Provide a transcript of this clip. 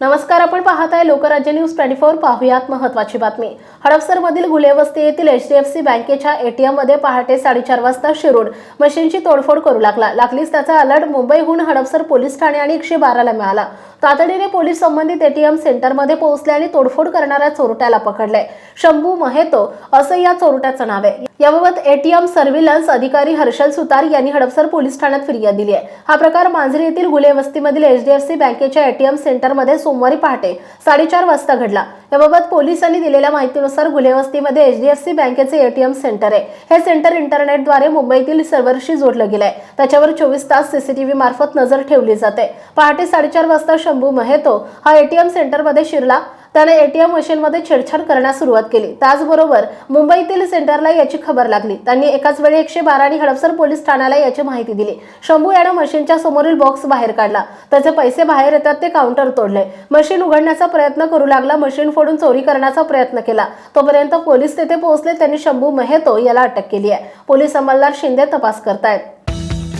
नमस्कार आपण पाहत आहे लोकराज्य न्यूज ट्वेंटी फोर पाहुयात महत्वाची बातमी. हडपसरमधील गुलेवस्ती येथील एच डी एफ सी बँकेच्या एटीएममध्ये पहाटे साडेचार वाजता शिरून मशीनची तोडफोड करू लागला. लागलीच त्याचा अलर्ट मुंबईहून हडपसर पोलीस ठाणे आणि एकशे बाराला मिळाला. तातडीने पोलीस संबंधित एटीएम सेंटरमध्ये पोहोचले आणि तोडफोड करणाऱ्या चोरट्याला पकडले. शंभू महेतो असं या चोरट्याचं नाव आहे. याबाबत एटीएम सर्व्हिलन्स अधिकारी हर्षल सुतार यांनी हडपसर पोलीस ठाण्यात फिर्याद दिली आहे. हा प्रकार मांजरी येथील गुले वस्तीमधील एचडीएफसी बँकेच्या एटीएम सेंटरमध्ये सोमवारी पहाटे साडेचार वाजता घडला. याबाबत पोलिसांनी दिलेल्या माहितीनुसार गुलेवस्तीमध्ये एचडीएफसी बँकेचे एटीएम सेंटर आहे. हे सेंटर इंटरनेटद्वारे मुंबईतील सर्व्हरशी जोडलं गेलंय. त्याच्यावर चोवीस तास सीसीटीव्ही मार्फत नजर ठेवली जाते. पहाटे साडेचार वाजता शंभू महेतो हा एटीएम सेंटरमध्ये शिरला. त्याने एटीएम मशीनमध्ये छेडछाड करण्यास सुरुवात केली. त्याचबरोबर मुंबईतील सेंटरला याची खबर लागली. त्यांनी एकाच वेळी एकशे बारा आणि हडपसर पोलीस ठाण्याला याची माहिती दिली. शंभू यानं मशीनच्या समोरील बॉक्स बाहेर काढला. त्याचे पैसे बाहेर येतात ते काउंटर तोडले. मशीन उघडण्याचा प्रयत्न करू लागला. मशीन फोडून चोरी करण्याचा प्रयत्न केला. तोपर्यंत पोलीस तेथे पोहोचले. त्यांनी शंभू महेतो याला अटक केली आहे. पोलीस अंमलदार शिंदे तपास करतायत.